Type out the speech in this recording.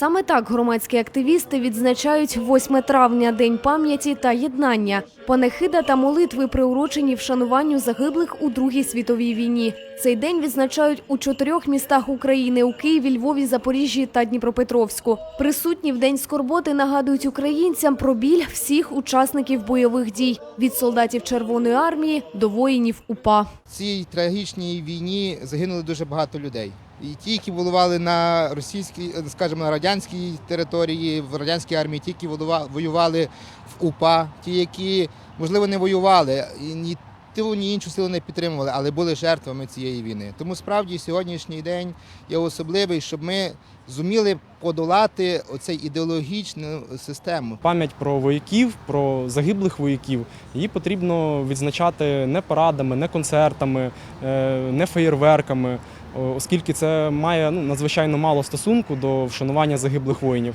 Саме так громадські активісти відзначають 8 травня День пам'яті та єднання. Панихида та молитви приурочені вшануванню загиблих у Другій світовій війні. Цей день відзначають у чотирьох містах України у Києві, Львові, Запоріжжі та Дніпропетровську. Присутні в день скорботи нагадують українцям про біль всіх учасників бойових дій від солдатів Червоної армії до воїнів УПА. В цій трагічній війні загинули дуже багато людей. І ті, які воювали на російській, е, скажімо, на радянській території, в радянській армії, ті, які воюва- воювали в УПА, ті, які, можливо, не воювали, і ні ту, ні іншу силу не підтримували, але були жертвами цієї війни. Тому справді сьогоднішній день є особливий, щоб ми зуміли подолати оцей ідеологічну систему. Пам'ять про вояків, про загиблих вояків, її потрібно відзначати не парадами, не концертами, е, не феєрверками, оскільки це має ну, надзвичайно мало стосунку до вшанування загиблих воїнів.